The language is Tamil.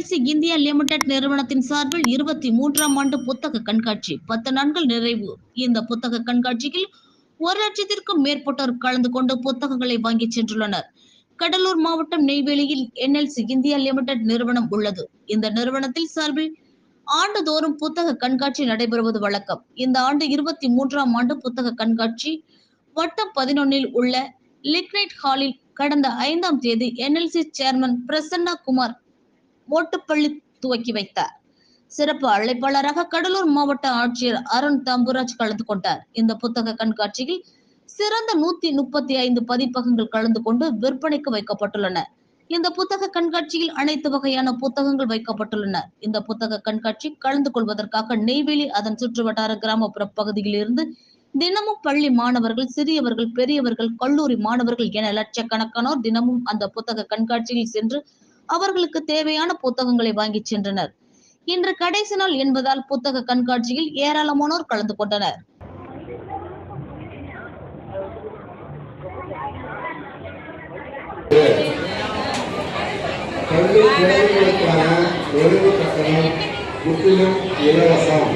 என்எல்சி இந்தியா லிமிடெட் நிறுவனத்தின் சார்பில் இருபத்தி மூன்றாம் ஆண்டு புத்தக கண்காட்சி. பத்து நாட்கள் நிறைவு. இந்த புத்தக கண்காட்சியில் ஒரு லட்சத்திற்கும் மேற்பட்டோர் கலந்து கொண்டு புத்தகங்களை வாங்கி சென்றுள்ளனர். கடலூர் மாவட்டம் நெய்வேலியில் என்எல்சி இந்தியா லிமிடெட் நிறுவனம் உள்ளது. இந்த நிறுவனத்தில் சார்பில் ஆண்டுதோறும் புத்தக கண்காட்சி நடைபெறுவது வழக்கம். இந்த ஆண்டு இருபத்தி மூன்றாம் ஆண்டு புத்தக கண்காட்சி வட்டம் பதினொன்னில் உள்ள லிக்னைட் ஹாலில் கடந்த ஐந்தாம் தேதி என்எல்சி சேர்மன் பிரசன்னா குமார் ஓட்டுப்பள்ளி துவக்கி வைத்தார். சிறப்பு அழைப்பாளராக கடலூர் மாவட்ட ஆட்சியர் அருண் தம்புராஜ் கலந்து கொண்டார். இந்த புத்தக கண்காட்சியில் சிறந்த நூத்தி முப்பத்தி ஐந்து பதிப்பகங்கள் கலந்து கொண்டு விற்பனைக்கு வைக்கப்பட்டுள்ளன. இந்த புத்தக கண்காட்சியில் அனைத்து வகையான புத்தகங்கள் வைக்கப்பட்டுள்ளன. இந்த புத்தக கண்காட்சி கலந்து கொள்வதற்காக நெய்வேலி அதன் சுற்றுவட்டார கிராமப்புற பகுதியில் இருந்து தினமும் பள்ளி மாணவர்கள் சிறியவர்கள் பெரியவர்கள் கல்லூரி மாணவர்கள் என லட்சக்கணக்கானோர் தினமும் அந்த புத்தக கண்காட்சியில் சென்று அவர்களுக்கு தேவையான புத்தகங்களை வாங்கி சென்றனர். இன்று கடைசி நாள் என்பதால் புத்தக கண்காட்சியில் ஏராளமானோர் கலந்து கொண்டனர். கல்வி குழந்தைகளுக்கான நுழைவு கட்டணம் முற்றிலும் இலவசம்.